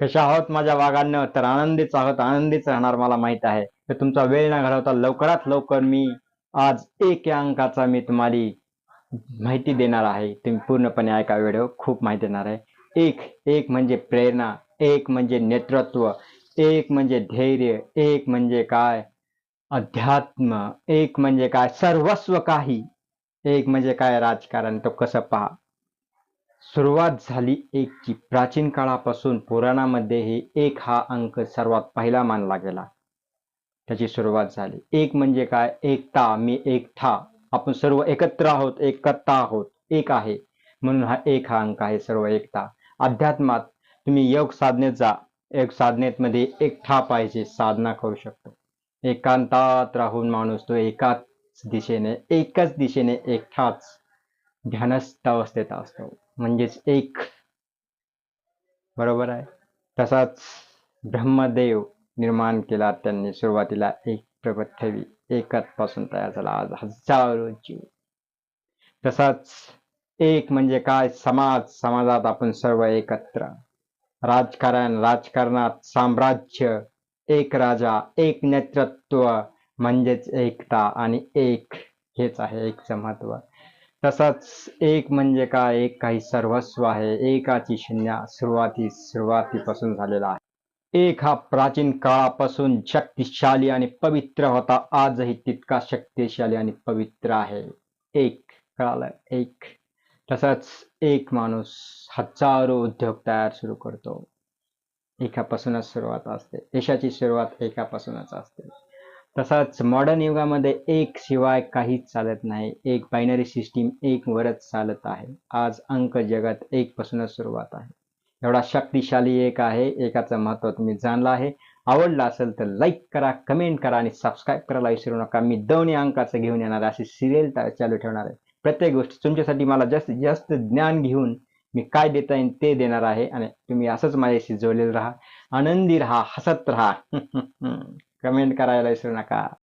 कशा आहोत माझ्या वागांना तर आनंदीच आहोत. आनंदीच राहणार मला माहीत आहे. तर तुमचा वेळ न घालवता लवकरात लवकर मी आज एक या अंकाचा मी तुम्हाला माहिती देणार आहे. तुम्ही पूर्णपणे ऐका व्हिडिओ. खूप माहिती देणार आहे. एक एक म्हणजे प्रेरणा एक म्हणजे नेतृत्व एक म्हणजे धैर्य एक म्हणजे काय? अध्यात्म एक म्हणजे काय? सर्वस्व काही एक म्हणजे काय राजकारण? तो कसं पहा? सुरुवात झाली एकची प्राचीन काळापासून पुराणामध्येही एक हा अंक सर्वात पहिला मानला गेला. त्याची सुरुवात झाली. एक म्हणजे काय? एकता. मी एकठा आपण सर्व एकत्र आहोत. एकता आहोत. एक आहे. म्हणून हा एक हा अंक आहे. सर्व एकता. अध्यात्मात तुम्ही योग साधनेत जा. योग साधनेत मध्ये एकठा पाहिजे. साधना करू शकतो. एकांतात राहून माणूस तो एकाच दिशेने एकच दिशेने एकठाच ध्यानस्थ अवस्थेत असतो. म्हणजेच एक. बरोबर आहे. तसाच ब्रह्मदेव निर्माण केला त्यांनी सुरुवातीला एक पृथ्वी एकच पासून तयार झाला. आज हजारो जीव. तसाच एक म्हणजे काय? समाज समाजात आपण सर्व एकत्र. राजकारण राजकारणात साम्राज्य एक राजा एक नेतृत्व म्हणजेच एकता आणि एक हेच आहे एकचं महत्त्व. तसाच एक म्हणजे काय? एक काही सर्वस्व आहे. एकाची शून्य सुरुवाती सुरुवातीपासून झालेला आहे. एक हा प्राचीन काळापासून शक्तिशाली आणि पवित्र होता. आजही तितका शक्तिशाली आणि पवित्र आहे. एक कळालं एक. तसाच एक माणूस हजारो उद्योग तयार सुरू करतो. एकापासूनच सुरुवात असते. यशाची सुरुवात एकापासूनच असते. तसाच मॉडर्न युगामध्ये एक शिवाय काहीच चालत नाही. एक बायनरी सिस्टीम एक वरच चालत आहे. आज अंक जगात एक पासूनच सुरुवात आहे. एवढा शक्तिशाली एक आहे. एकाचं महत्त्व तुम्ही जाणलं आहे. आवडलं असेल तर लाईक करा कमेंट करा आणि सबस्क्राईब करायला विसरू नका. मी दोन्ही अंकाचं घेऊन येणार अशी सिरियल चालू ठेवणार आहे. प्रत्येक गोष्ट तुमच्यासाठी मला जास्तीत जास्त ज्ञान घेऊन मी काय देता येईल ते देणार आहे. आणि तुम्ही असंच माझ्याशी जोडलेलं राहा. आनंदी राहा हसत राहा. कमेंट करायला विसरू नका.